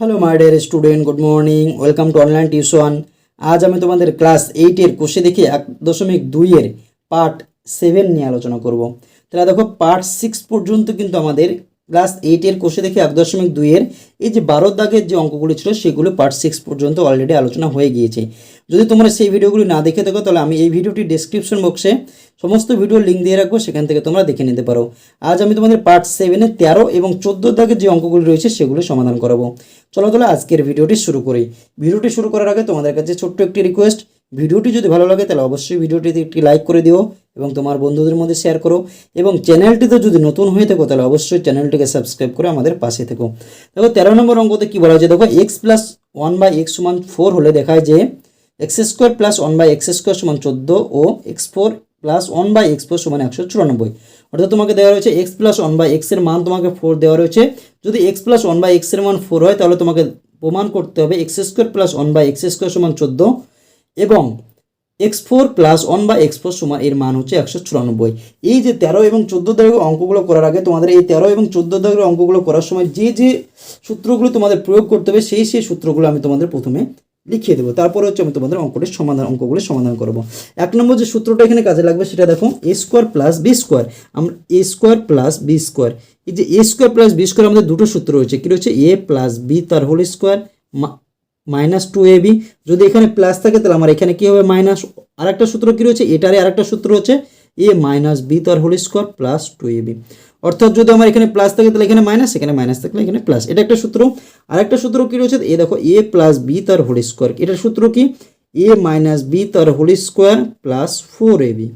Hello my dear student good morning welcome to online tuition আজ আমি তোমাদের class এইটের কোষে দেখে এক দশমিক দুইয়ের পার্ট সেভেন নিয়ে আলোচনা করব। তাহলে দেখো পার্ট সিক্স পর্যন্ত কিন্তু আমাদের ক্লাস এইটের কোষে দেখে এক দশমিক দুইয়ের এই যে বারো দাগের যে অঙ্কগুলি ছিল, সেগুলো পার্ট সিক্স পর্যন্ত অলরেডি আলোচনা হয়ে গিয়েছে। যদি তোমরা সেই ভিডিওগুলি না দেখে থাকো, তাহলে আমি এই ভিডিওটি ডেসক্রিপশন বক্সে সমস্ত ভিডিও লিঙ্ক দিয়ে রাখব, সেখান থেকে তোমরা দেখে নিতে পারো। আজ আমি তোমাদের পার্ট সেভেনে তেরো এবং চোদ্দ দাগের যে অঙ্কগুলি রয়েছে, সেগুলো সমাধান করাবো। চলো তাহলে আজকের ভিডিওটি শুরু করি। ভিডিওটি শুরু করার আগে তোমাদের কাছে ছোট্ট একটি রিকোয়েস্ট ভিডিওটি যদি ভালো লাগে, তাহলে অবশ্যই ভিডিওটিতে একটি লাইক করে দিও। এবং তোমার বন্ধুদের মধ্যে শেয়ার করো এবং চ্যানেলটিতে যদি নতুন হয়ে থাকো, তাহলে অবশ্যই চ্যানেলটিকে সাবস্ক্রাইব করে আমাদের পাশে থেকো। দেখো, তেরো নম্বর অঙ্কতে কী বলা হয়েছে? দেখো x plus one by x সমান ফোর হলে দেখায় যে x square plus one by x square সমান চোদ্দ ও x four plus one by x four সমান একশো চুরানব্বই। অর্থাৎ তোমাকে দেওয়া রয়েছে এক্স প্লাস ওয়ান বাই এক্সের মান তোমাকে ফোর দেওয়া রয়েছে। যদি এক্স প্লাস ওয়ান বাই এক্সের মান ফোর হয়, তাহলে তোমাকে প্রমাণ করতে হবে x square plus one by x square সমান চোদ্দ এবং x four plus one by x four সমান এর মান হচ্ছে একশো চুরানব্বই। এই যে তেরো এবং চোদ্দ দাগের অঙ্কগুলো করার আগে তোমাদের এই তেরো এবং চোদ্দ দাগের অঙ্কগুলো করার সময় যে যে সূত্রগুলো তোমাদের প্রয়োগ করতে হবে, সেই সেই সূত্রগুলো আমি তোমাদের প্রথমে লিখিয়ে দেবো। তারপরে হচ্ছে আমি তোমাদের অঙ্কটির সমাধান, অঙ্কগুলো সমাধান করব। এক নম্বর যে সূত্রটা এখানে কাজে লাগবে, সেটা দেখো a square plus b square আমরা a square plus b square এই যে a square plus b square আমাদের দুটো সূত্র রয়েছে। কী রয়েছে? এ প্লাস বি তার whole square minus two a b. যদি এখানে প্লাস থাকে, তাহলে আমার এখানে কী হবে? মাইনাস আরেকটা সূত্র কী রয়েছে? এটারে আরেকটা সূত্র হচ্ছে এ মাইনাস বি তার whole square plus two a b. অর্থাৎ যদি আমার এখানে প্লাস থাকে, তাহলে এখানে মাইনাস এখানে মাইনাস থাকলে এখানে প্লাস। এটা একটা সূত্র। আরেকটা সূত্র কী রয়েছে? এ দেখো, এ প্লাস বি তার হোল স্কোয়ার। এটার সূত্র কি? এ মাইনাস বি তার whole square plus four a b.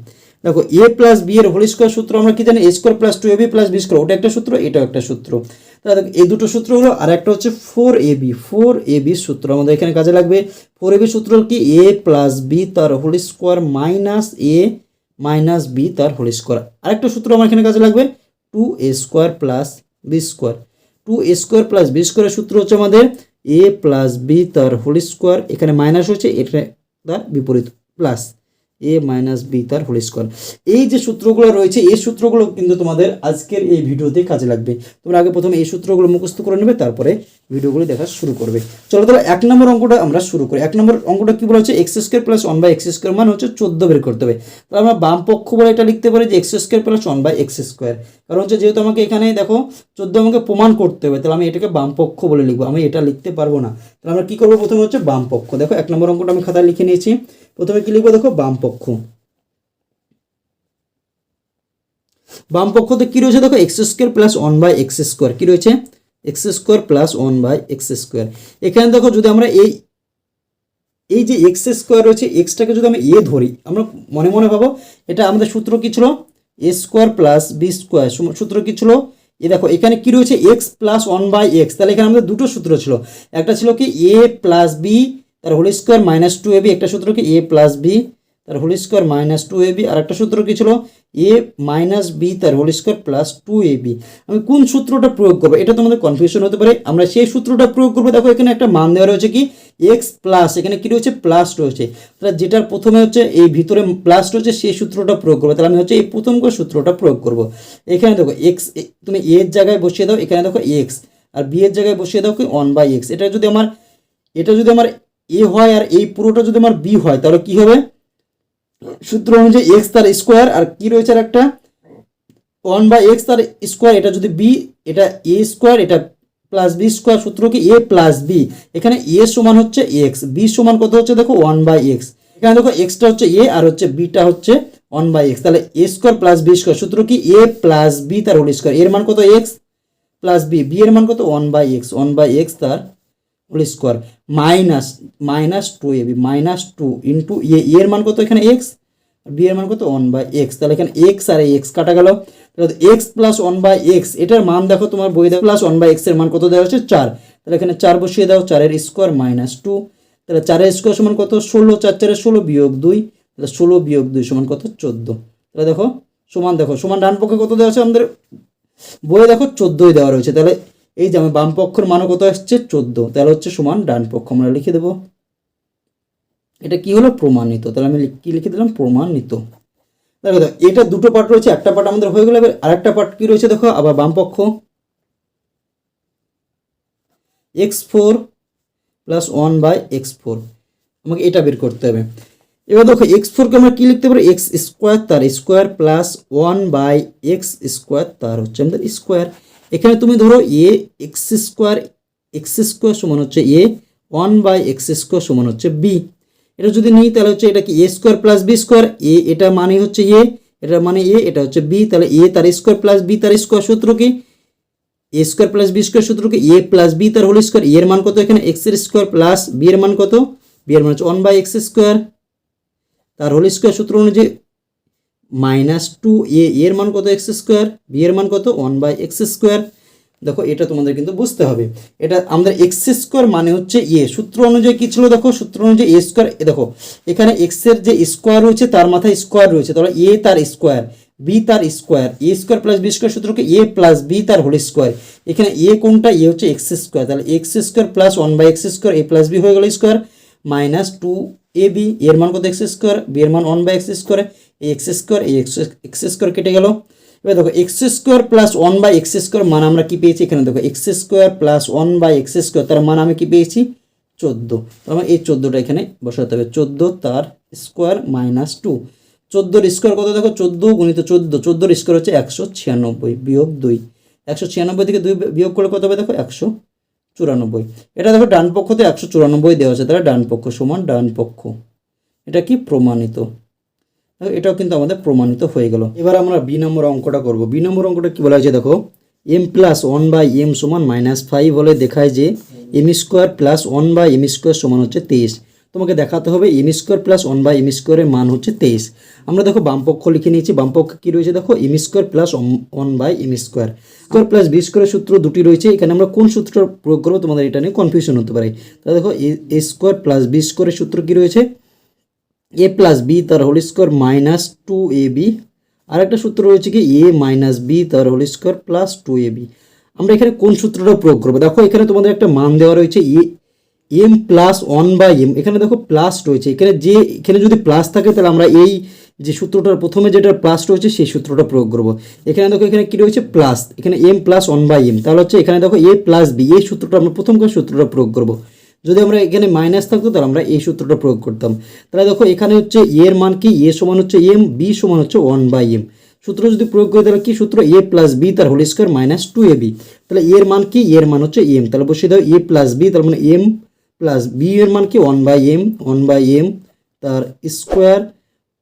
দেখো এ প্লাস বি এর হোল স্কোয়ার সূত্র আমরা কি জানি? A square plus two a b plus b square ওটা একটা সূত্র, এটাও একটা সূত্র। তাহলে দেখো, এই দুটো সূত্র হলো, আর একটা হচ্ছে four a b four a b সূত্র আমাদের এখানে কাজে লাগবে। ফোর এ বি সূত্র কি? এ প্লাস বি তার whole square minus a minus b তার হোল স্কোয়ার আরেকটা সূত্র আমার এখানে কাজে লাগবে two a square plus b square two a square plus b স্কোয়ারের সূত্র হচ্ছে আমাদের এ প্লাস বি তার হোল স্কোয়ার এখানে মাইনাস হচ্ছে, এটা তার বিপরীত। প্লাস এ মাইনাস বি তার হোল স্কোয়ার এই যে সূত্রগুলো রয়েছে, এই সূত্রগুলো কিন্তু তোমাদের আজকের এই ভিডিওতে কাজে লাগবে। তোমরা আগে প্রথমে এই সূত্রগুলো মুখস্থ করে নেবে, তারপরে ভিডিওগুলো দেখা শুরু করবে। চলো তাহলে এক নম্বর অঙ্কটা আমরা শুরু করি। এক নম্বর অঙ্কটা কি বলা হচ্ছে? X square plus one by x square মানে হচ্ছে চোদ্দ বের করতে হবে। তাহলে আমরা বাম পক্ষ বলে এটা লিখতে পারি যে x square plus one by x square কারণ হচ্ছে যেহেতু আমাকে এখানে দেখো, চোদ্দ আমাকে প্রমাণ করতে হবে, তাহলে আমি এটাকে বাম পক্ষ বলে লিখব। আমি এটা লিখতে পারব না। তাহলে আমরা কী করব প্রথমে হচ্ছে বাম পক্ষ। দেখো, এক নম্বর অঙ্কটা আমি খাতায় লিখে নিয়েছি। প্রথমে কি লিখব দেখো, বাম পক্ষ। বাম পক্ষতে কী রয়েছে দেখো x square plus one by x square কী রয়েছে? X square plus one by x square এখানে দেখো, যদি আমরা এই এই যে এক্স স্কোয়ার রয়েছে এক্সটাকে যদি আমি এ ধরি, আমরা মনে মনে ভাবো, এটা আমাদের সূত্র কী ছিল? A square plus b square সূত্র কী ছিল? এ দেখো, এখানে কি রয়েছে? X plus one by x তাহলে এখানে আমাদের দুটো সূত্র ছিল। একটা ছিল কি? এ প্লাস বি তার whole square minus two a b একটা সূত্র কি? এ প্লাস বি তার whole square minus two a b আর একটা সূত্র কী ছিল? এ মাইনাস বি তার whole square plus two a b আমি কোন সূত্রটা প্রয়োগ করব? এটা তোমাদের কনফিউশন হতে পারে। আমরা সেই সূত্রটা প্রয়োগ করব। দেখো, এখানে একটা মান দেওয়া রয়েছে কি? এক্স প্লাস এখানে কি রয়েছে? প্লাস রয়েছে। তাহলে যেটার প্রথমে হচ্ছে এই ভিতরে প্লাস রয়েছে, সেই সূত্রটা প্রয়োগ করব। তাহলে আমি হচ্ছে এই প্রথম করে সূত্রটা প্রয়োগ করব। এখানে দেখো এক্স তুমি এর জায়গায় বসিয়ে দাও। এখানে দেখো এক্স আর বি এর জায়গায় বসিয়ে দাও কি? ওয়ান বাই এক্স এটা যদি আমার, এটা যদি আমার এ হয় আর এই পুরোটা যদি আমার বি হয়, তাহলে কি হবে? সূত্র অনুযায়ী এক্স তার স্কোয়ার আর কি রয়েছে আর একটা? ওয়ান বাই এক্স তার স্কোয়ার এটা যদি বি এটা এ স্কোয়ার এটা প্লাস বি স্কোয়ার সূত্র কি? এ প্লাস বি এখানে এ সমান হচ্ছে এক্স বি সমান কত হচ্ছে? দেখো ওয়ান বাই এক্স এখানে দেখো এক্সটা হচ্ছে এ আর হচ্ছে বিটা হচ্ছে ওয়ান বাই এক্স তাহলে a square plus b square সূত্র কি? এ প্লাস বি তার হোল স্কোয়ার এর মান কত এক্স প্লাস বি বি এর মান কত? One by x one by x তার whole square minus minus two a b minus two into a এর মান কত এখানে? এক্স বি এর মান কত? ওয়ান বাই এক্স তাহলে এখানে এক্স আর এক্স কাটা গেল। X plus one by x এটার মান দেখো তোমার বই দেখো প্লাস ওয়ান বাই এক্সের মান কত দেওয়া হচ্ছে চার। তাহলে এখানে চার বসিয়ে দাও, চারের স্কোয়ার মাইনাস টু তাহলে চারের স্কোয়ার সমান কত? ষোলো, চার চারের ষোলো বিয়োগ দুই। তাহলে ষোলো বিয়োগ দুই সমান কত? চোদ্দ। তাহলে দেখো, সমান দেখো, সমান ডান পক্ষে কত দেওয়া আছে আমাদের বইয়ে দেখো, চোদ্দোই দেওয়া রয়েছে। তাহলে এই যে আমি বাম পক্ষের মানও কত আসছে? চোদ্দ। তাহলে হচ্ছে সমান ডান পক্ষ, আমরা লিখে দেবো। এটা কি হলো? প্রমাণিত। তাহলে আমি কি লিখে দিলাম? প্রমাণিত। দেখো এটা দুটো পার্ট রয়েছে, একটা পার্ট আমাদের হয়ে গেল এবার আরেকটা পার্ট কি রয়েছে দেখো? আবার বাম পক্ষ। X four plus one by x four. আমাকে এটা বের করতে হবে। এবার দেখো, এক্স ফোরকে আমরা কী লিখতে পারি? এক্স স্কোয়ার তার। Square plus one by x square তার হচ্ছে আমাদের স্কোয়ার। এখানে তুমি ধরো a x square x square সমান হচ্ছে a one by x square সমান হচ্ছে বি এটা যদি নিই, তাহলে হচ্ছে এটা কি a square plus b square a এটা মানে হচ্ছে এ এটা মানে এ এটা হচ্ছে বি তাহলে এ তার স্কোয়ার প্লাস বি তার স্কোয়ার সূত্র কি? A square plus b square সূত্র কি? এ প্লাস বি তার হোল স্কোয়ার এর মান কত এখানে? এক্সের স্কোয়ার প্লাস বি এর মান কত? বি এর মান হচ্ছে ওয়ান বাই এক্স স্কোয়ার তার হোল স্কোয়ার সূত্র অনুযায়ী মাইনাস টু এ এর মান কত এক্স স্কোয়ার? বি এর মান কত? One by x square. দেখো, এটা তোমাদের কিন্তু বুঝতে হবে। এটা আমাদের এক্স স্কোয়ার মানে হচ্ছে এ। সূত্র অনুযায়ী কি ছিল দেখো? সূত্র অনুযায়ী এ স্কোয়ার দেখো, এখানে এক্সের যে স্কোয়ার রয়েছে, তার মাথায় স্কোয়ার রয়েছে। তাহলে এ তার স্কোয়ার, বি তার square. A square plus b square সূত্রকে A plus B তার হোল স্কোয়ার। এখানে এ কোনটা? এ হচ্ছে এক্স স্কোয়ার। তাহলে x square plus one by x square, a plus b হয়ে গেল square. Minus two a b, এর মান কত এক্স স্কোয়ার? বি এর মান ওয়ান বাই এক্স স্কোয়ার। এই এক্স স্কোয়ার এই এক্স এক্স স্কোয়ার কেটে গেল। এবার দেখো x square plus one by x square মান আমরা কি পেয়েছি এখানে? দেখো x square plus one by x square তার মান আমি কি পেয়েছি? চোদ্দ। তার মানে এই চোদ্দোটা এখানে বসাতে হবে। চোদ্দ তার স্কোয়ার মাইনাস টু চোদ্দোর স্কোয়ার কত দেখো? চোদ্দ গুণিত চোদ্দ। চোদ্দোর স্কোয়ার হচ্ছে একশো ছিয়ানব্বই বিয়োগ দুই। একশো ছিয়ানব্বই থেকে দুই বিয়োগ করলে কত হবে দেখো? একশো চুরানব্বই। এটা দেখো ডান পক্ষতে একশো চুরানব্বই দেওয়া আছে। তাহলে ডান পক্ষ সমান ডান পক্ষ। এটা কি প্রমাণিত? এটাও কিন্তু আমাদের প্রমাণিত হয়ে গেল। এবার আমরা বি নম্বর অঙ্কটা করব। বি নম্বর অঙ্কটা কি বলা হয়েছে দেখো? M plus one by m সমান মাইনাস ফাইভ হলে দেখায় যে m square plus one by m square সমান হচ্ছে তেইশ। তোমাকে দেখাতে হবে m square plus one by m স্কোয়ারের মান হচ্ছে তেইশ। আমরা দেখো বামপক্ষ লিখে নিয়েছি বামপক্ষ কী রয়েছে দেখো? M square plus one by m square square plus b স্কোয়ারের সূত্র দুটি রয়েছে, এখানে আমরা কোন সূত্রটা প্রয়োগ করব তোমাদের এটা নিয়ে কনফিউশন হতে পারে। তাহলে দেখো এ স্কোয়ার প্লাস বি স্কোয়ারের সূত্র কী রয়েছে? এ প্লাস বি তার whole square minus two a b আর একটা সূত্র রয়েছে কি? এ মাইনাস বি তার whole square plus two a b আমরা এখানে কোন সূত্রটা প্রয়োগ করব? দেখো, এখানে তোমাদের একটা মান দেওয়া রয়েছে এ m plus one by m এখানে দেখো প্লাস রয়েছে। এখানে যে, এখানে যদি প্লাস থাকে, তাহলে আমরা এই যে সূত্রটার প্রথমে যেটা প্লাস রয়েছে, সেই সূত্রটা প্রয়োগ করব। এখানে দেখো, এখানে কি রয়েছে? প্লাস এখানে m plus one by m তাহলে হচ্ছে, এখানে দেখো এ প্লাস বি এই সূত্রটা আমরা প্রথম সূত্রটা প্রয়োগ করব। যদি আমরা এখানে মাইনাস থাকতো, তাহলে আমরা এই সূত্রটা প্রয়োগ করতাম। তাহলে দেখো, এখানে হচ্ছে এ এর মান কি? এ সমান হচ্ছে এম বি সমান হচ্ছে ওয়ান বাই এম সূত্র যদি প্রয়োগ করি, তাহলে কি সূত্র? এ প্লাস বি তার whole square minus two a b তাহলে এর মান কি? এর মান হচ্ছে এম তাহলে বসিয়ে দাও এ প্লাস বি তার মানে এম প্লাস বি এর মান কি? One by m one by m তার square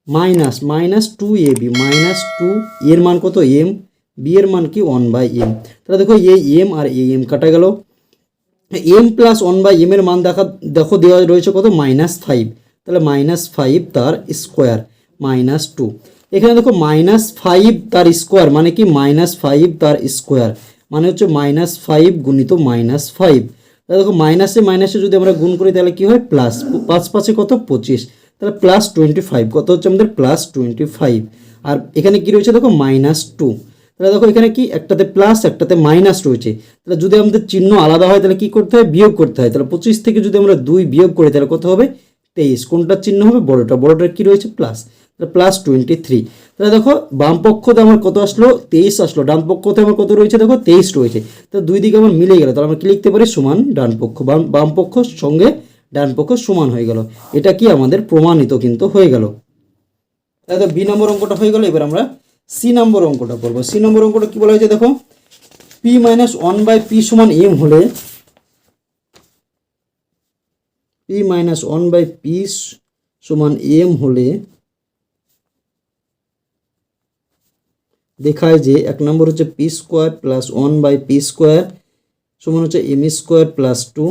minus minus two a b minus two এর মান কত? এম বি এর মান কি? ওয়ান বাই এম তাহলে দেখো, এই এম আর এই এম কাটা গেল। M plus one by m এর মান দেখা, দেখো দেওয়া রয়েছে কত? মাইনাস ফাইভ তাহলে মাইনাস ফাইভ তার স্কোয়ার মাইনাস টু এখানে দেখো মাইনাস ফাইভ তার স্কোয়ার মানে কি? মাইনাস ফাইভ তার স্কোয়ার মানে হচ্ছে মাইনাস ফাইভ গুণিত মাইনাস ফাইভ তাহলে দেখো মাইনাসে মাইনাসে যদি আমরা গুণ করি, তাহলে কি হয়? প্লাস পাঁচ পাঁচে কত? পঁচিশ। তাহলে প্লাস টোয়েন্টি ফাইভ কত হচ্ছে আমাদের? প্লাস টোয়েন্টি ফাইভ আর এখানে কি রয়েছে? দেখো মাইনাস টু তাহলে দেখো এখানে কি? একটাতে প্লাস একটাতে মাইনাস রয়েছে। তাহলে যদি আমাদের চিহ্ন আলাদা হয়, তাহলে কি করতে হয়? বিয়োগ করতে হয়। তাহলে পঁচিশ থেকে যদি আমরা দুই বিয়োগ করি, তাহলে কত হবে? তেইশ। কোনটার চিহ্ন হবে? বড়টা। বড়টার কি রয়েছে? প্লাস তাহলে প্লাস টোয়েন্টি থ্রি তাহলে দেখো, বাম পক্ষতে আমার কত আসলো? তেইশ আসলো। ডান পক্ষতে আমার কত রয়েছে? দেখো, তেইশ রয়েছে। তো দুই দিকে আমার মিলে গেল। তাহলে আমরা কি লিখতে পারি? সমান ডান পক্ষ। বাম পক্ষ সঙ্গে ডান পক্ষ সমান হয়ে গেল। এটা কি আমাদের প্রমাণিত কিন্তু হয়ে গেল। তাহলে বি নম্বর অঙ্কটা হয়ে গেল। এবার আমরা সি নম্বর অঙ্কটা করব। সি নম্বর অঙ্কটা কি বলা হয়েছে দেখো? P minus one by p সমান এম হলে p minus one by p সমান এম হলে দেখায় যে এক নম্বর হচ্ছে p square plus one by p square সমান হচ্ছে এম স্কোয়ার প্লাস টু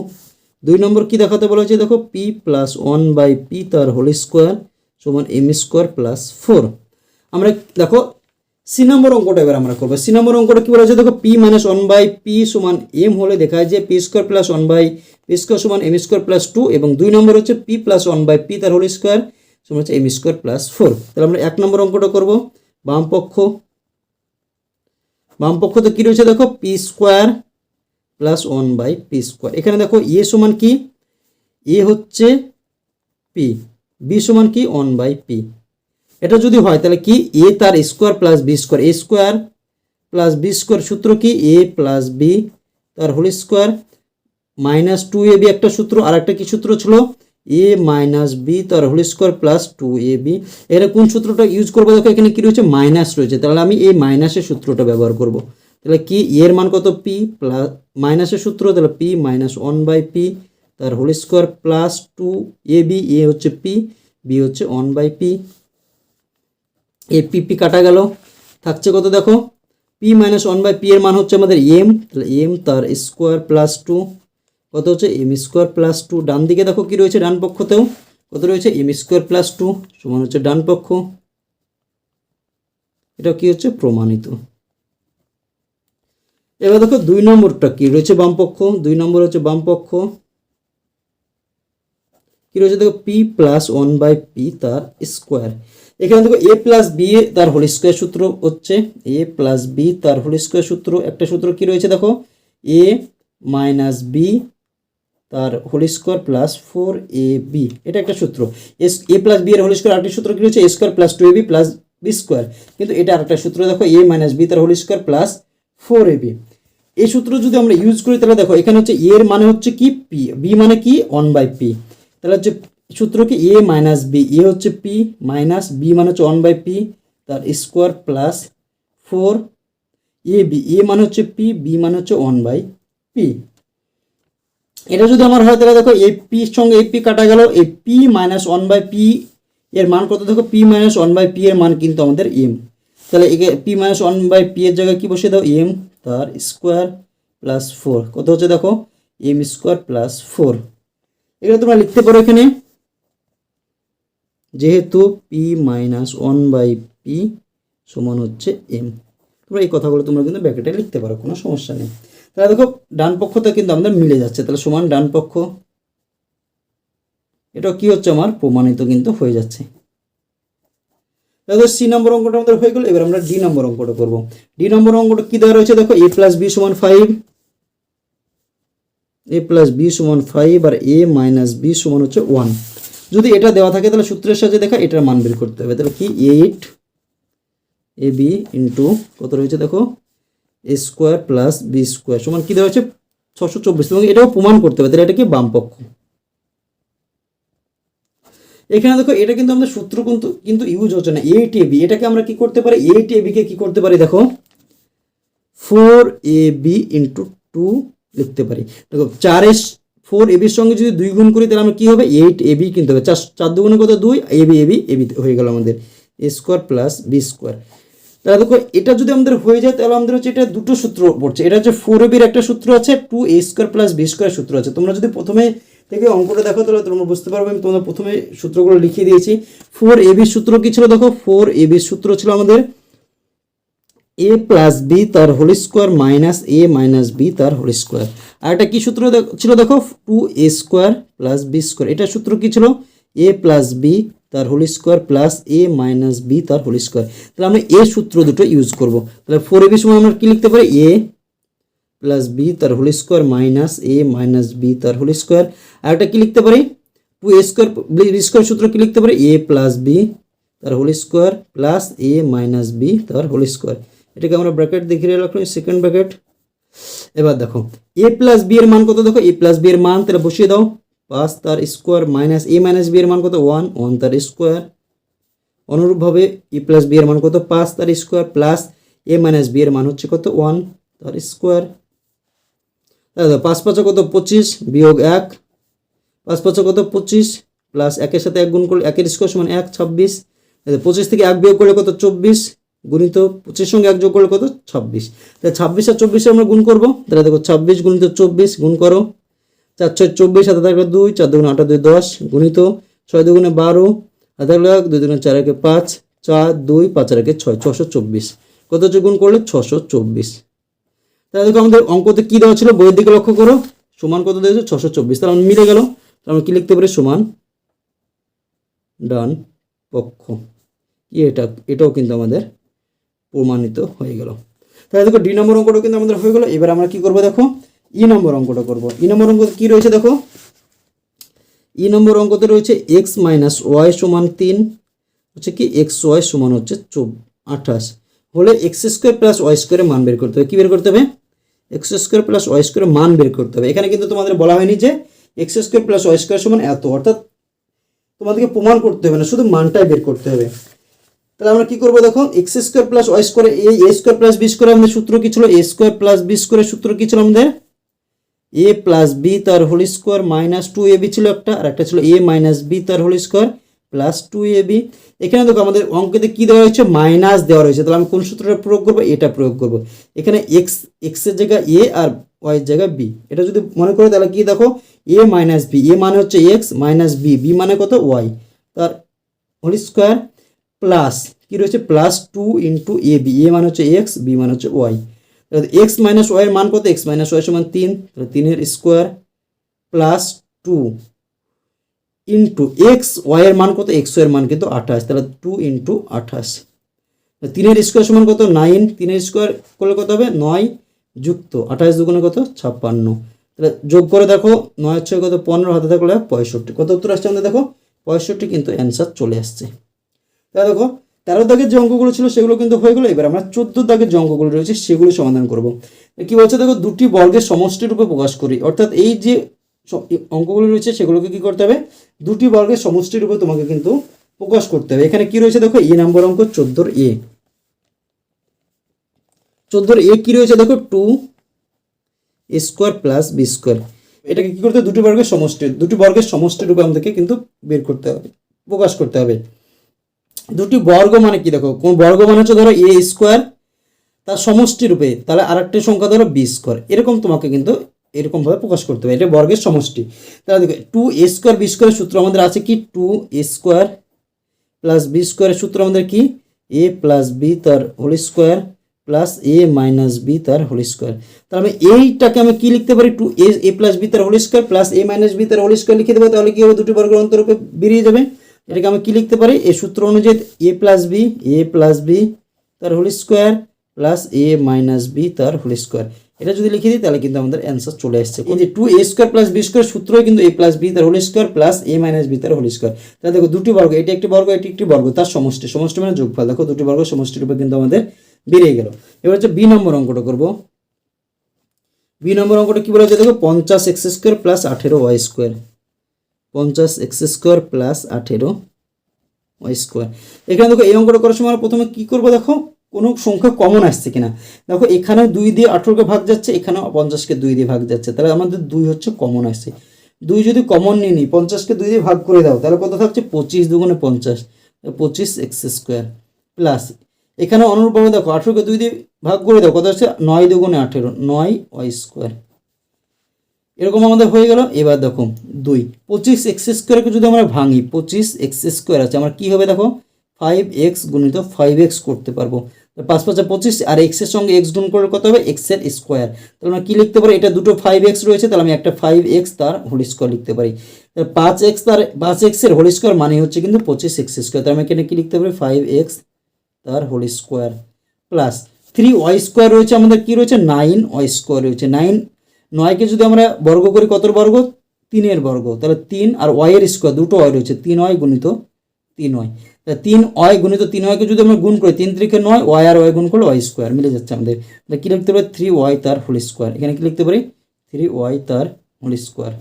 দুই নম্বর কি দেখাতে বলা হয়েছে দেখো? P plus one by p তার হোল স্কোয়ার সমান এম স্কোয়ার প্লাস ফোর আমরা দেখো সি নম্বর অঙ্কটা এবার আমরা করব। সি নম্বর অঙ্কটা কি বলা? দেখো p minus one by p সমান এম হলে দেখায় যে p square plus one by p square সমান এম স্কোয়ার প্লাস টু এবং দুই নম্বর হচ্ছে p plus one by p তার হোল স্কোয়ার সমান হচ্ছে এম স্কোয়ার প্লাস ফোর তাহলে আমরা এক নম্বর অঙ্কটা করব। বাম পক্ষ। বাম পক্ষ তো কী রয়েছে দেখো? P square plus one by p square এখানে দেখো এ সমান কি? এ হচ্ছে পি বি সমান কি? ওয়ান বাই পি এটা যদি হয়, তাহলে কি? এ তার square plus b square a square plus b square সূত্র কি? এ প্লাস বি তার whole square minus two a b একটা সূত্র। আর একটা কি সূত্র ছিল? এ মাইনাস বি তার whole square plus two a b এখানে কোন সূত্রটা ইউজ করব? দেখো, এখানে কি রয়েছে? মাইনাস রয়েছে। তাহলে আমি এই মাইনাসের সূত্রটা ব্যবহার করব। তাহলে কি? এর মান কত? পি প্লাস মাইনাসের সূত্র। তাহলে p minus one by p তার whole square plus two a b a হচ্ছে পি বি হচ্ছে one by p a p কাটা গেল। থাকছে কত দেখো? P minus one by p এর মান হচ্ছে আমাদের এম তাহলে এম তার স্কোয়ার প্লাস টু কত হচ্ছে? এম স্কোয়ার প্লাস টু ডান দিকে দেখো কি রয়েছে ডান পক্ষতেও। কত রয়েছে? এম স্কোয়ার প্লাস টু সমান হচ্ছে ডান পক্ষ। এটা কি হচ্ছে? প্রমাণিত। এবার দেখো দুই নম্বরটা কি রয়েছে বাম পক্ষ? দুই নম্বর হচ্ছে বাম পক্ষ। কি রয়েছে দেখো? P plus one by p তার স্কোয়ার এখানে দেখো এ প্লাস বি তার হোল স্কোয়ার সূত্র হচ্ছে এ প্লাস বি তার হোল স্কোয়ার সূত্র, একটা সূত্র কি রয়েছে দেখো? এ মাইনাস বি তার whole square plus four a b এটা একটা সূত্র। এস এ প্লাস বি এর হোল স্কোয়ার আরেকটি সূত্র কি রয়েছে? A square plus two a b plus b square কিন্তু এটা আরেকটা সূত্র দেখো এ মাইনাস বি তার whole square plus four a b এই সূত্র যদি আমরা ইউজ করি, তাহলে দেখো, এখানে হচ্ছে এর মানে হচ্ছে কি? পি বি মানে কি? ওয়ান বাই পি তাহলে হচ্ছে সূত্র কি এ মাইনাস বি এ হচ্ছে পি মাইনাস বি মানে হচ্ছে ওয়ান বাই পি তার square plus four a b a মানে হচ্ছে পি বি মানে হচ্ছে ওয়ান বাই পি এটা যদি আমার হয় তাহলে দেখো, এই পির সঙ্গে এই পি কাটা গেল, এই p minus one by p এর মান কত? দেখো p minus one by p এর মান কিন্তু আমাদের এম তাহলে একে p minus one by p এর জায়গায় কি বসিয়ে দাও? এম তার স্কোয়ার প্লাস ফোর কত হচ্ছে দেখো? এম স্কোয়ার প্লাস ফোর এগুলো তোমরা লিখতে পারো এখানে। যেহেতু p minus one by p সমান হচ্ছে এম। তোমরা এই কথাগুলো তোমরা কিন্তু ব্যাকেটে লিখতে পারো, কোনো সমস্যা নেই। তাহলে দেখো, ডান পক্ষটা কিন্তু আমাদের মিলে যাচ্ছে। তাহলে সমান ডান পক্ষ। এটা কি হচ্ছে আমার? প্রমাণিত কিন্তু হয়ে যাচ্ছে। দেখো সি নম্বর অঙ্কটা আমাদের হয়ে গেল। এবার আমরা ডি নম্বর অঙ্কটা করব। ডি নম্বর অঙ্কটা কি দেওয়া রয়েছে? দেখো, এ প্লাস বি সমান ফাইভ। এ প্লাস বি সমান ফাইভ আর এ মাইনাস বি সমান হচ্ছে ওয়ান। যদি এটা দেওয়া থাকে, তাহলে সূত্রের সাহায্যে দেখা, এটার মান বের করতে হবে। তাহলে কি এইট এ বি ইন্টু কত রয়েছে দেখো? A square plus b square সমান কী দেওয়া হচ্ছে ছশো চব্বিশ। এবং এটাও প্রমাণ করতে হবে, তাহলে এটা কি বামপক্ষ? এখানে দেখো, এটা কিন্তু আমাদের সূত্র কিন্তু কিন্তু ইউজ হচ্ছে না। এইট এ বি এটাকে আমরা কি করতে পারি? এইট এ বিকে কি করতে পারি দেখো? Four A B into two লিখতে পারি। দেখো চারের ফোর এবির সঙ্গে যদি দুই গুণ করি, তাহলে আমরা কী হবে? এইট এ বি কিনতে হবে। চার চার দুগুণে কত? দুই। A B A B A B হয়ে গেল আমাদের। A square plus B square. তাহলে দেখো, এটা যদি আমাদের হয়ে যায়, তাহলে আমাদের হচ্ছে এটা দুটো সূত্র পড়ছে। এটা হচ্ছে ফোর এবির একটা সূত্র আছে, two A square plus B square সূত্র আছে। তোমরা যদি প্রথমে থেকে অঙ্কটা দেখো, তাহলে তোমরা বুঝতে পারবে। আমি তোমরা প্রথমে সূত্রগুলো লিখিয়ে দিয়েছি। ফোর এবির সূত্র কী ছিল? দেখো, ফোর এবির সূত্র ছিল আমাদের এ প্লাস বি তার whole square minus A minus B তার হোল স্কোয়ার আর একটা কী সূত্র ছিল দেখো? Two A square plus B square এটার সূত্র কী ছিল? এ প্লাস বি তার whole square plus A minus B তার হোল স্কোয়ার তাহলে আমরা এ সূত্র দুটো ইউজ করব। তাহলে ফোর এ বি সময় আমরা কী লিখতে পারি? এ প্লাস বি তার whole square minus A minus B তার হোল স্কোয়ার আর একটা কী লিখতে পারি? Two A square B square সূত্র কী লিখতে পারি? এ প্লাস বি তার whole square plus A minus B তার হোল স্কোয়ার এটাকে আমরা ব্র্যাকেট দেখিয়ে রাখলাম সেকেন্ড ব্র্যাকেট এবার দেখো এ প্লাস বি এর মান কত দেখো? এ প্লাস বি এর মান, তাহলে বসিয়ে দাও। পাঁচ তার square minus A minus B এর মান কত? ওয়ান ওয়ান তার স্কোয়ার অনুরূপভাবে এ প্লাস বি এর মান কত? পাঁচ তার square plus A minus B এর মান হচ্ছে কত? ওয়ান তার স্কোয়ার তাহলে পাঁচ পাঁচে কত? পঁচিশ, বিয়োগ এক। পাঁচ পাঁচে কত? পঁচিশ প্লাস একের সাথে এক গুণ করলে, একের স্কোয়ার সমান এক, ছাব্বিশ। পঁচিশ থেকে এক বিয়োগ করলে কত? চব্বিশ। গুণিত পঁচিশ সঙ্গে এক যোগ করলে কত? ছাব্বিশ। তাহলে ছাব্বিশ আর চব্বিশে আমরা গুণ করব। তাহলে দেখো ছাব্বিশ গুণিত চব্বিশ, গুণ করো। চার ছয় চব্বিশ হাতে থাকলে দুই, চার দুগুণে আটা দুই দশ, গুণিত ছয় দুগুণে বারো হাতে থাকলে এক দুই দুগুণে চার একে পাঁচ, চার দুই, পাঁচ আর একে ছয়, ছশো চব্বিশ। কত হচ্ছে গুণ করলে? ছশো চব্বিশ। তাহলে দেখো আমাদের অঙ্কতে কী দেওয়া ছিল? বইয়ের দিকে লক্ষ্য করো। সমান কত দিয়েছে ছশো চব্বিশ। তাহলে মিলে গেল। আমরা কী লিখতে পারি? সমান। ডান পক্ষ। এটা? এটাও কিন্তু আমাদের প্রমাণিত হয়ে গেল। তাহলে দেখো ডি নম্বর অঙ্কটা কিন্তু আমাদের হয়ে গেল। এবার আমরা কি করব দেখো? ই নম্বর অঙ্কটা করব। ই নম্বর অঙ্ক কি রয়েছে দেখো? ই নম্বর অঙ্কতে রয়েছে এক্স মাইনাস ওয়াই সমান তিন, হচ্ছে কি এক্স ওয়াই সমান হচ্ছে চব আঠাশ। হলে এক্স স্কোয়ার প্লাস ওয়াই স্কোয়ারের মান বের করতে হবে। কী বের করতে হবে? X square plus Y square মান বের করতে হবে। এখানে কিন্তু তোমাদের বলা হয়নি যে X square plus Y square সমান এত, অর্থাৎ তোমাদেরকে প্রমাণ করতে হবে না, শুধু মানটাই বের করতে হবে। তাহলে আমরা কি করব দেখো? X square plus Y square এই A square plus B square আমাদের সূত্র কি ছিল? এ স্কোয়ার প্লাস বি স্কোয়ারের সূত্র কি ছিল আমাদের? এ প্লাস বি তার whole square minus two A B ছিল একটা, আর একটা ছিল এ মাইনাস বি তার whole square plus two A B এখানে দেখো আমাদের অঙ্কেতে কী দেওয়া হয়েছে? মাইনাস দেওয়া রয়েছে। তাহলে আমি কোন সূত্রটা প্রয়োগ করব? এটা প্রয়োগ করব। এখানে এক্স এক্সের জায়গায় এ আর ওয়াইয়ের জায়গায় বি এটা যদি মনে করো তাহলে কি দেখো? এ মাইনাস বি এ মানে হচ্ছে এক্স মাইনাস বি বি মানে কত? ওয়াই তার হোল স্কোয়ার প্লাস, কী রয়েছে? Plus two into A B, A মানে হচ্ছে এক্স, বি মানে হচ্ছে ওয়াই। তাহলে এক্স মাইনাস ওয়াইয়ের মান কত? এক্স মাইনাস ওয়াই সমান তিন। তাহলে তিনের square plus two into X ওয়াইয়ের মান কত? এক্স ওয়ের মান কিন্তু আঠাশ। তাহলে টু ইন্টু আঠাশ। তিনের স্কোয়ার সমান কত? নাইন। তিনের স্কোয়ার করলে কত হবে? নয় যুক্ত। আঠাশ দুগুণে কত? ছাপ্পান্ন। তাহলে যোগ করে দেখো, নয় ছয় কত? পনেরো। হাতে থাকলে পঁয়ষট্টি। কত উত্তর আসছে আমাদের? দেখো, পঁয়ষট্টি কিন্তু অ্যান্সার চলে আসছে। তাহলে দেখো, তেরো দাগের যে অঙ্কগুলো ছিল সেগুলো কিন্তু হয়ে গেলো। এবার আমরা চোদ্দ দাগের যে অঙ্কগুলো রয়েছে সেগুলো সমাধান করব। কি বলছে? দেখো, দুটি বর্গের সমষ্টি রূপে প্রকাশ করি। অর্থাৎ এই যে অঙ্কগুলো রয়েছে সেগুলোকে কি করতে হবে? দুটি বর্গের সমষ্টি রূপে তোমাকে কিন্তু প্রকাশ করতে হবে। এখানে কি রয়েছে? দেখো, এ নাম্বার অঙ্ক, চোদ্দোর এ। চোদ্দোর এ কি রয়েছে? দেখো, two square plus B square. এটাকে কি করতে হবে? দুটি বর্গের সমষ্টি দুটি বর্গের সমষ্টি রূপে আমাদেরকে কিন্তু বের করতে হবে, প্রকাশ করতে হবে। দুটি বর্গ মানে কি দেখো? কোন বর্গ মানে হচ্ছে ধরো এ স্কোয়ার তার সমষ্টি রূপে, তাহলে আরেকটি সংখ্যা ধরো বি স্কোয়ার এরকম তোমাকে কিন্তু এরকমভাবে প্রকাশ করতে হবে। এটা বর্গের সমষ্টি। তাহলে দেখো টু এ স্কোয়ার বি স্কোয়ারের সূত্র আমাদের আছে কি? Two A square plus B স্কোয়ারের সূত্র আমাদের কি? এ প্লাস বি তার whole square plus A minus B তার হোল স্কোয়ার তাহলে আমি এইটাকে আমি কি লিখতে পারি? টু এ প্লাস বি তার whole square plus A minus B তার হোল স্কোয়ার লিখে দেবো, তাহলে কি হবে? দুটি বর্গের অন্তরূপে বেরিয়ে যাবে। এটাকে আমি কি লিখতে পারি? এই সূত্র অনুযায়ী A plus B A plus B তার whole square plus A minus B তার হোল স্কোয়ার এটা যদি লিখে দিই, তাহলে কিন্তু আমাদের অ্যান্সার চলে আসছে। এই যে two A square plus B square সূত্রই কিন্তু এ প্লাস বি তার whole square plus A minus B তার হোল স্কোয়ার তাহলে দেখো, দুটি বর্গ, এটি একটি বর্গ, এটি একটি বর্গ, তার সমষ্টি। সমষ্টি মানে যোগফল। দেখো, দুটি বর্গ সমষ্টির উপর কিন্তু আমাদের বেরিয়ে গেল। এবার হচ্ছে বি নম্বর অঙ্কটা করব। বি নম্বর অঙ্কটা কি বলা হচ্ছে? দেখো, পঞ্চাশ এক্স স্কোয়ার প্লাস আঠেরো ওয়াই স্কোয়ার পঞ্চাশ এক্স স্কোয়ার প্লাস আঠেরো ওয়াই স্কোয়ার। এখানে দেখো, এই অঙ্কটা করার সময় প্রথমে কি করব দেখো? কোনো সংখ্যা কমন আসছে কিনা। দেখো, এখানে দুই দিয়ে আঠেরোকে ভাগ যাচ্ছে এখানেও পঞ্চাশকে দুই দিয়ে ভাগ যাচ্ছে। তাহলে আমাদের দুই হচ্ছে কমন আসছে। দুই যদি কমন নিয়ে নিই, পঞ্চাশকে দুই দিয়ে ভাগ করে দাও, তাহলে কত থাকছে? পঁচিশ দুগুণে পঞ্চাশ। পঁচিশ এক্স স্কোয়ার প্লাস। এখানে অনুরূপভাবে দেখো, আঠেরোকে দুই দিয়ে ভাগ করে দাও, কত হচ্ছে নয় দুগুণে আঠেরো, নয় ওয়াই স্কোয়ার। এরকম আমাদের হয়ে গেল। এবার দেখো, দুই। পঁচিশ এক্স স্কোয়ারকে যদি আমরা ভাঙি, পঁচিশ এক্স স্কোয়ার আছে, আমার কী হবে দেখো? ফাইভ এক্স গুণিত ফাইভ এক্স করতে পারব। পাঁচ পাঁচা পঁচিশ, আর এক্সের সঙ্গে এক্স গুণ করলে কত হবে? এক্সের স্কোয়ার তাহলে আমরা কী লিখতে পারি? এটা দুটো ফাইভ এক্স রয়েছে, তাহলে আমি একটা ফাইভ এক্স তার হোল স্কোয়ার লিখতে পারি। তাহলে পাঁচ এক্স তার, পাঁচ এক্সের হোল স্কোয়ার মানে হচ্ছে কিন্তু পঁচিশ এক্স স্কোয়ার তাহলে আমি এখানে কী লিখতে পারি? ফাইভ এক্স তার whole square plus three Y square রয়েছে, আমাদের কী রয়েছে? নাইন ওয়াই স্কোয়ার রয়েছে। নাইন নয়কে যদি আমরা বর্গ করি কত বর্গ? তিনের বর্গ। তাহলে তিন আর ওয়াইয়ের স্কোয়ার দুটো ওয়াই রয়েছে, তিন ওয়াই গুণিত তিন ওয়াই তাহলে তিন ওয়াই গুণিত তিন ওয়াইকে যদি আমরা গুণ করি, তিন ত্রিকে নয় ওয়াই আর ওয়াই গুণ করলে ওয়াই স্কোয়ার মিলে যাচ্ছে আমাদের। তাহলে কী লিখতে পারি? থ্রি ওয়াই তার হোল স্কোয়ার এখানে কী লিখতে পারি? থ্রি ওয়াই তার হোল স্কোয়ার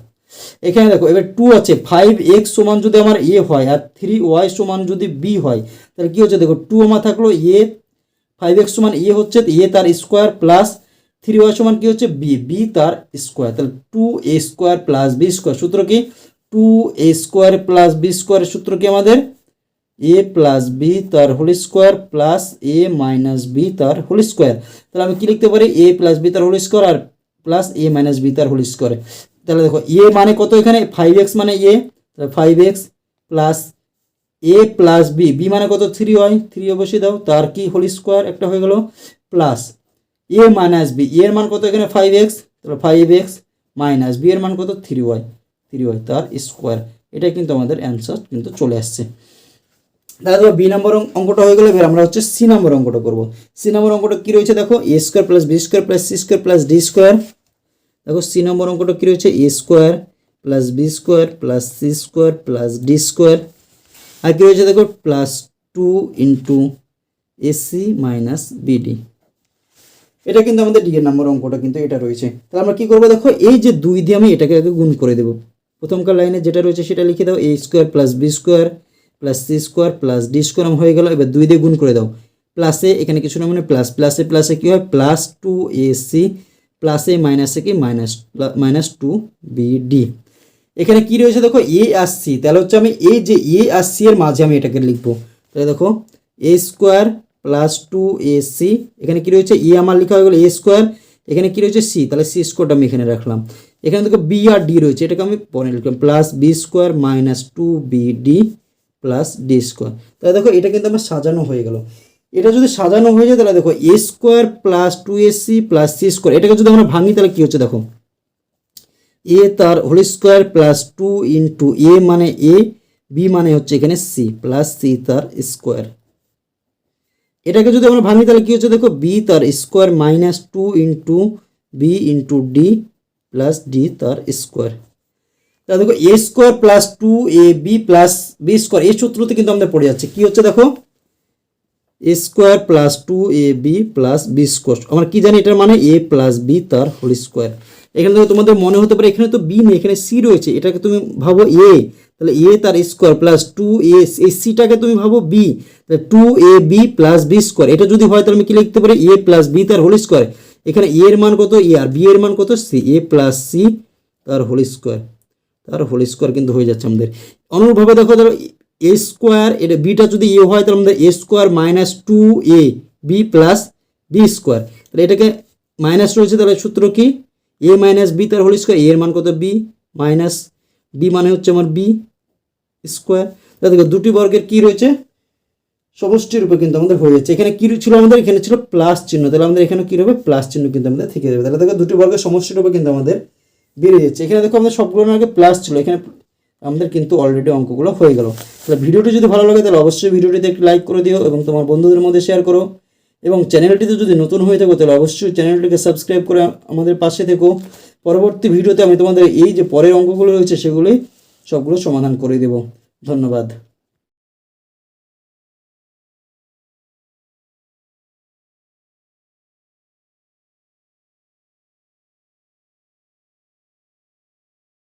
এখানে দেখো, এবার টু আছে ফাইভ এক্স সমান যদি আমার এ হয় আর থ্রি ওয়াই সমান যদি বি হয়, তাহলে কী হচ্ছে? দেখো টু আমার থাকল এ ফাইভ এক্স সমান এ হচ্ছে এ তার স্কোয়ার প্লাস থ্রি ওয়াই সমান কি হচ্ছে? বি বি তার স্কোয়ার। তাহলে two A square plus B square সূত্র কি? Two A square plus B স্কোয়ারের সূত্র কি আমাদের? এ প্লাস বি তার whole square plus A minus B তার হোল স্কোয়ার তাহলে আমি কি লিখতে পারি? এ প্লাস বি তার হোল স্কোয়ার আর প্লাস এ মাইনাস বি তার হোল স্কোয়ার তাহলে দেখো এ মানে কত এখানে? ফাইভ এক্স মানে এ তাহলে five X plus A plus B B মানে কত? থ্রি ওয়াই থ্রি অবশ্যই দাও। তার কি হোল স্কোয়ার একটা হয়ে গেল? প্লাস এ মাইনাস বি এর মান কত এখানে? ফাইভ এক্স তাহলে ফাইভ এক্স মাইনাস বি এর মান কত? থ্রি ওয়াই থ্রি ওয়াই তার স্কোয়ার এটা কিন্তু আমাদের অ্যান্সার কিন্তু চলে আসছে। দেখো বি নম্বর অঙ্ক- অঙ্কটা হয়ে গেলে এবার আমরা হচ্ছে সি নম্বর অঙ্কটা করব। সি নম্বর অঙ্কটা কী রয়েছে দেখো? A square plus B square plus C square plus D square দেখো সি নম্বর অঙ্কটা কী রয়েছে? A square plus B square plus C square plus D square আর কী রয়েছে দেখো? Plus two into AC minus BD এটা কিন্তু আমাদের ডি এর নাম্বার অঙ্কটা কিন্তু এটা রয়েছে। তাহলে আমরা কি করব দেখো, এই যে দুই দিয়ে আমি এটাকে আগে গুণ করে দেবো। প্রথমকার লাইনে যেটা রয়েছে সেটা লিখে দাও A square plus B square plus C square plus D square হয়ে গেল, এবার দুই দিয়ে গুণ করে দাও। প্লাসে এখানে কিছু না মানে প্লাস প্লাসে প্লাসে কী হয়? প্লাস টু এ সি প্লাসে মাইনাসে কি? Minus minus two B D এখানে কি রয়েছে দেখো? এ আর সি তাহলে হচ্ছে আমি এই যে এ আর সি এর মাঝে আমি এটাকে লিখব। তাহলে দেখো A square plus two A C এখানে কি রয়েছে? এ আমার লেখা হয়ে গেলো এ স্কোয়ার এখানে কি রয়েছে? সি তাহলে সি স্কোয়ারটা আমি এখানে রাখলাম। এখানে দেখো বি আর ডি রয়েছে, এটাকে আমি পরে লিখলাম plus B square minus two B D plus D square তাহলে দেখো এটা কিন্তু আমার সাজানো হয়ে গেল। এটা যদি সাজানো হয়ে যায়, তাহলে দেখো A square plus two A C plus C square এটাকে যদি আমরা ভাঙি, তাহলে কি হচ্ছে দেখো? এ তার whole square plus two into A মানে এ বি মানে হচ্ছে এখানে সি প্লাস সি তার স্কোয়ার এটাকে যদি আমরা ভাঙি, তাহলে কি হচ্ছে? দেখো বি তার square minus two into B into D plus D তার স্কোয়ার তাহলে দেখো A square plus two A B plus B square এই সূত্রতে কিন্তু আমাদের পড়ে যাচ্ছে। কি হচ্ছে দেখো? A square plus two A B plus B square আমরা কি জানি এটার মানে? এ প্লাস বি তার হোল স্কোয়ার এখানে দেখো, তোমাদের মনে হতে পারে, এখানে তো বি নেই, এখানে সি রয়েছে। এটাকে তুমি ভাবো এ তাহলে এ তার স্কোয়ার প্লাস টু এ সিটাকে তুমি ভাবো বি তাহলে two A B plus B square এটা যদি হয় তাহলে আমি কি লিখতে পারি? এ প্লাস বি তার হোল স্কোয়ার এখানে এ এর মান কত? এ আর বি এর মান কত? সি এ প্লাস সি তার হোল স্কোয়ার তার হোল স্কোয়ার কিন্তু হয়ে যাচ্ছে আমাদের। অনুরূপভাবে দেখো, ধরো এ স্কোয়ার এটা বিটা যদি এ হয় তাহলে আমাদের A square minus two A B plus B square তাহলে এটাকে মাইনাস রয়েছে, তাহলে সূত্র কি? এ মাইনাস বি তার হোল স্কোয়ার এ এর মান কত? বি মাইনাস বি মানে হচ্ছে আমার বি স্কোয়ার তাহলে দেখো, দুটি বর্গের কি রয়েছে? সমষ্টি রূপে কিন্তু আমাদের হয়ে যাচ্ছে। এখানে কি ছিল আমাদের? এখানে ছিল প্লাস চিহ্ন। তাহলে আমাদের এখানে কী হবে প্লাস চিহ্ন কিন্তু আমাদের থেকে যাবে। তাহলে দেখো, দুটি বর্গের সমষ্টি রূপে কিন্তু আমাদের বেড়ে যাচ্ছে। এখানে দেখো, আমাদের সবগুলোর আগে প্লাস ছিল। এখানে আমাদের কিন্তু অলরেডি অঙ্কগুলো হয়ে গেল। তাহলে ভিডিওটি যদি ভালো লাগে, তাহলে অবশ্যই ভিডিওটিতে একটি লাইক করে দিও এবং তোমার বন্ধুদের মধ্যে শেয়ার করো। এবং চ্যানেলটিতে যদি নতুন হয়ে থাকো, তাহলে অবশ্যই চ্যানেলটিকে সাবস্ক্রাইব করে আমাদের পাশে থেকো। পরবর্তী ভিডিওতে আমি তোমাদের এই যে পরের অঙ্কগুলো রয়েছে, সেগুলোই সবগুলো সমাধান করে দেব। ধন্যবাদ।